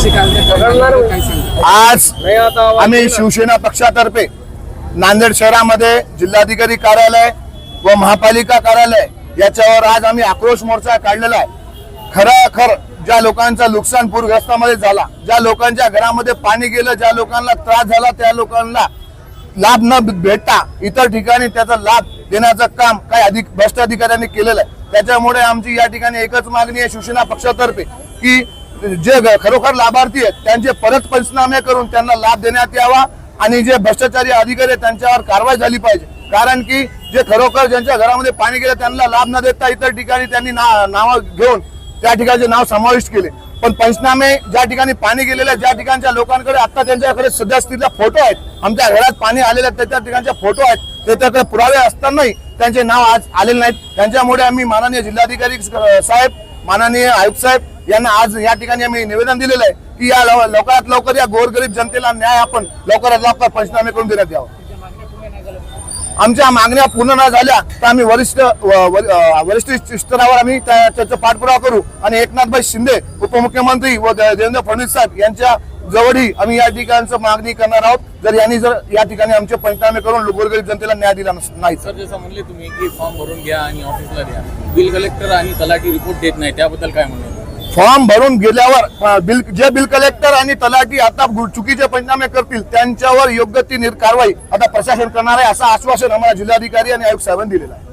आज आम्ही शिवसेना पक्षातर्फे नांदेड शहरामध्ये जिल्हाधिकारी कार्यालय व महापालिका कार्यालय याच्यावर आज आम्ही आक्रोश मोर्चा काढलेला आहे. खरं ज्या लोकांचा नुकसान पूरग्रस्तामध्ये झाला ज्या लोकांच्या घरामध्ये पाणी गेलं ज्या लोकांना त्रास झाला त्या लोकांना लाभ न भेटता इतर ठिकाणी त्याचा लाभ देण्याचं काम काही अधिक भ्रष्ट अधिकाऱ्यांनी केलेलं आहे. त्याच्यामुळे आमची या ठिकाणी एकच मागणी आहे शिवसेना पक्षातर्फे की जे खरोखर लाभार्थी आहेत त्यांचे परत पंचनामे करून त्यांना लाभ देण्यात यावा आणि जे भ्रष्टाचारी अधिकारी आहेत त्यांच्यावर कारवाई झाली पाहिजे. कारण की जे खरोखर ज्यांच्या घरामध्ये पाणी गेलं त्यांना लाभ न देता इतर ठिकाणी त्यांनी ना नावं घेऊन त्या ठिकाणी नाव समाविष्ट केले. पण पंचनामे ज्या ठिकाणी पाणी गेलेलं ज्या ठिकाणच्या लोकांकडे आता त्यांच्याकडे सद्यस्थितीला फोटो आहेत आमच्या घरात पाणी आलेलं त्या त्याच्या ठिकाणचे फोटो आहेत त्याच्याकडे पुरावे असतानाही त्यांचे नाव आज आलेले नाहीत. त्यांच्यामुळे आम्ही माननीय जिल्हाधिकारी साहेब माननीय आयुक्त साहेब यांना आज या ठिकाणी आम्ही निवेदन दिलेलं आहे की या लवकरात लवकर या गोरगरीब जनतेला न्याय आपण लवकरात लवकर पंचनामे करून देण्यात यावं. आमच्या मागण्या पूर्ण न झाल्या तर आम्ही वरिष्ठ वरिष्ठ स्तरावर आम्ही त्याचा पाठपुरावा करू. आणि एकनाथभाई शिंदे उपमुख्यमंत्री व देवेंद्र फडणवीस साहेब यांच्या जवळही आम्ही या ठिकाणचं मागणी करणार आहोत. जर यांनी जर या ठिकाणी आमचे पंचनामे करून गोरगरीब जनतेला न्याय दिला नाही सर जसं म्हणले तुम्ही की फॉर्म भरून घ्या आणि ऑफिसला द्या. बिल कलेक्टर आणि तलाठी रिपोर्ट देत नाही. त्याबद्दल काय म्हणणं फॉर्म भरून गेल्यावर बिल जे बिल कलेक्टर आणि तलाठी आता चुकीचे पंचनामे करतील त्यांच्यावर योग्य ती निर- कारवाई आता प्रशासन करणार आहे असं आश्वासन आम्हाला जिल्हाधिकारी आणि आयुक्त साहेबांनी दिलेलं आहे.